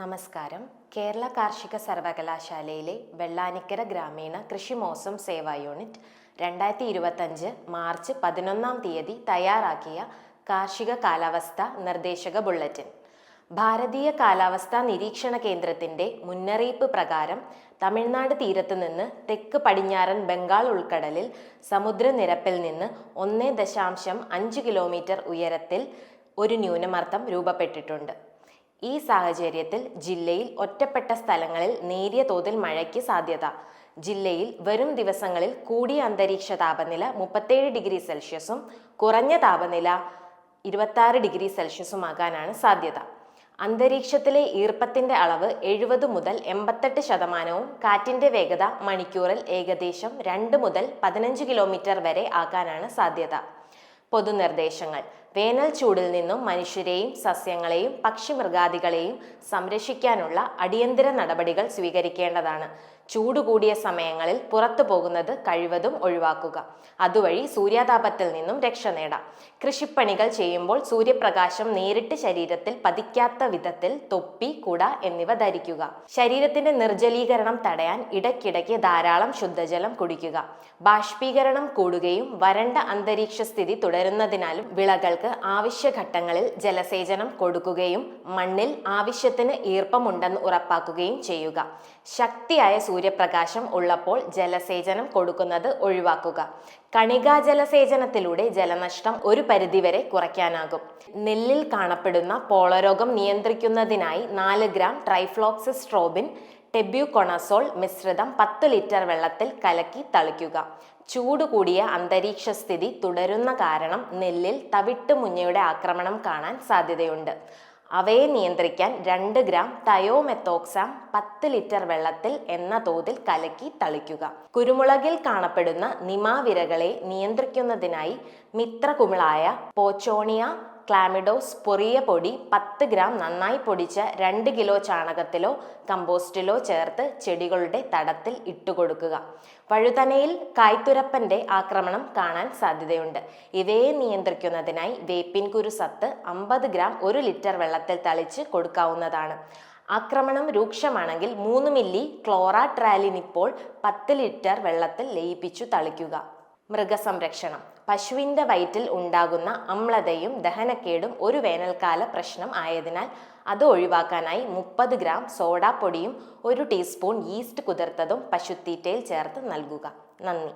നമസ്കാരം. കേരള കാർഷിക സർവകലാശാലയിലെ വെള്ളാനിക്കര ഗ്രാമീണ കൃഷി മോസം സേവാ യൂണിറ്റ് രണ്ടായിരത്തി ഇരുപത്തഞ്ച് മാർച്ച് പതിനൊന്നാം തീയതി തയ്യാറാക്കിയ കാർഷിക കാലാവസ്ഥ നിർദ്ദേശക ബുള്ളറ്റിൻ. ഭാരതീയ കാലാവസ്ഥാ നിരീക്ഷണ കേന്ദ്രത്തിന്റെ മുന്നറിയിപ്പ് പ്രകാരം തമിഴ്നാട് തീരത്ത് നിന്ന് തെക്ക് പടിഞ്ഞാറൻ ബംഗാൾ ഉൾക്കടലിൽ സമുദ്രനിരപ്പിൽ നിന്ന് ഒന്ന് ദശാംശം അഞ്ച് കിലോമീറ്റർ ഉയരത്തിൽ ഒരു ന്യൂനമർദ്ദം രൂപപ്പെട്ടിട്ടുണ്ട്. ഈ സാഹചര്യത്തിൽ ജില്ലയിൽ ഒറ്റപ്പെട്ട സ്ഥലങ്ങളിൽ നേരിയ തോതിൽ മഴയ്ക്ക് സാധ്യത. ജില്ലയിൽ വരും ദിവസങ്ങളിൽ കൂടിയ അന്തരീക്ഷ താപനില മുപ്പത്തേഴ് ഡിഗ്രി സെൽഷ്യസും കുറഞ്ഞ താപനില ഇരുപത്തി ഡിഗ്രി സെൽഷ്യസുമാകാനാണ് സാധ്യത. അന്തരീക്ഷത്തിലെ ഈർപ്പത്തിന്റെ അളവ് എഴുപത് മുതൽ എൺപത്തെട്ട് ശതമാനവും കാറ്റിന്റെ വേഗത മണിക്കൂറിൽ ഏകദേശം രണ്ട് മുതൽ പതിനഞ്ച് കിലോമീറ്റർ വരെ ആകാനാണ് സാധ്യത. പൊതുനിർദ്ദേശങ്ങൾ. വേനൽ ചൂടിൽ നിന്നും മനുഷ്യരെയും സസ്യങ്ങളെയും പക്ഷിമൃഗാദികളെയും സംരക്ഷിക്കാനുള്ള അടിയന്തര നടപടികൾ സ്വീകരിക്കേണ്ടതാണ്. ചൂട് കൂടിയ സമയങ്ങളിൽ പുറത്തു പോകുന്നത് കഴിവതും ഒഴിവാക്കുക. അതുവഴി സൂര്യാതാപത്തിൽ നിന്നും രക്ഷ നേടാം. കൃഷിപ്പണികൾ ചെയ്യുമ്പോൾ സൂര്യപ്രകാശം നേരിട്ട് ശരീരത്തിൽ പതിക്കാത്ത വിധത്തിൽ തൊപ്പി കുട എന്നിവ ധരിക്കുക. ശരീരത്തിന്റെ നിർജലീകരണം തടയാൻ ഇടയ്ക്കിടയ്ക്ക് ധാരാളം ശുദ്ധജലം കുടിക്കുക. ബാഷ്പീകരണം കൂടുകയും വരണ്ട അന്തരീക്ഷ സ്ഥിതി തുടരുന്നതിനാലും വിളകൾക്ക് ആവശ്യഘട്ടങ്ങളിൽ ജലസേചനം കൊടുക്കുകയും മണ്ണിൽ ആവശ്യത്തിന് ഈർപ്പമുണ്ടെന്ന് ഉറപ്പാക്കുകയും ചെയ്യുക. ശക്തിയായ സൂര്യപ്രകാശം ഉള്ളപ്പോൾ ജലസേചനം കൊടുക്കുന്നത് ഒഴിവാക്കുക. കണികാ ജലസേചനത്തിലൂടെ ജലനഷ്ടം ഒരു പരിധിവരെ കുറയ്ക്കാനാകും. നെല്ലിൽ കാണപ്പെടുന്ന പോളരോഗം നിയന്ത്രിക്കുന്നതിനായി നാല് ഗ്രാം ട്രൈഫ്ലോക്സിസ്ട്രോബിൻ ടെബ്യൂകൊണസോൾ മിശ്രിതം പത്ത് ലിറ്റർ വെള്ളത്തിൽ കലക്കി തളിക്കുക. ചൂട് കൂടിയ അന്തരീക്ഷ സ്ഥിതി തുടരുന്ന കാരണം നെല്ലിൽ തവിട്ട് മുഞ്ഞയുടെ ആക്രമണം കാണാൻ സാധ്യതയുണ്ട്. അവയെ നിയന്ത്രിക്കാൻ രണ്ട് ഗ്രാം തയോമെത്തോക്സാം പത്ത് ലിറ്റർ വെള്ളത്തിൽ എന്ന തോതിൽ കലക്കി തളിക്കുക. കുരുമുളകിൽ കാണപ്പെടുന്ന നിമാവിരകളെ നിയന്ത്രിക്കുന്നതിനായി മിത്രകുമിളായ പോച്ചോണിയ ക്ലാമിഡോസ് പൊറിയ പൊടി പത്ത് ഗ്രാം നന്നായി പൊടിച്ച രണ്ട് കിലോ ചാണകത്തിലോ കമ്പോസ്റ്റിലോ ചേർത്ത് ചെടികളുടെ തടത്തിൽ ഇട്ടുകൊടുക്കുക. വഴുതനയിൽ കായ്ത്തുരപ്പന്റെ ആക്രമണം കാണാൻ സാധ്യതയുണ്ട്. ഇവയെ നിയന്ത്രിക്കുന്നതിനായി വേപ്പിൻ കുരു സത്ത് അമ്പത് ഗ്രാം ഒരു ലിറ്റർ വെള്ളത്തിൽ തളിച്ച് കൊടുക്കാവുന്നതാണ്. ആക്രമണം രൂക്ഷമാണെങ്കിൽ മൂന്ന് മില്ലി ക്ലോറാട്രാലിനിപ്പോൾ പത്ത് ലിറ്റർ വെള്ളത്തിൽ ലയിപ്പിച്ചു തളിക്കുക. മൃഗസംരക്ഷണം. പശുവിന്റെ വയറ്റിൽ ഉണ്ടാകുന്ന അമ്ലതയും ദഹനക്കേടും ഒരു വേനൽക്കാല പ്രശ്നം ആയതിനാൽ അത് ഒഴിവാക്കാനായി മുപ്പത് ഗ്രാം സോഡാപ്പൊടിയും ഒരു ടീസ്പൂൺ ഈസ്റ്റ് കുതിർത്തതും പശുത്തീറ്റയിൽ ചേർത്ത് നൽകുക. നന്ദി.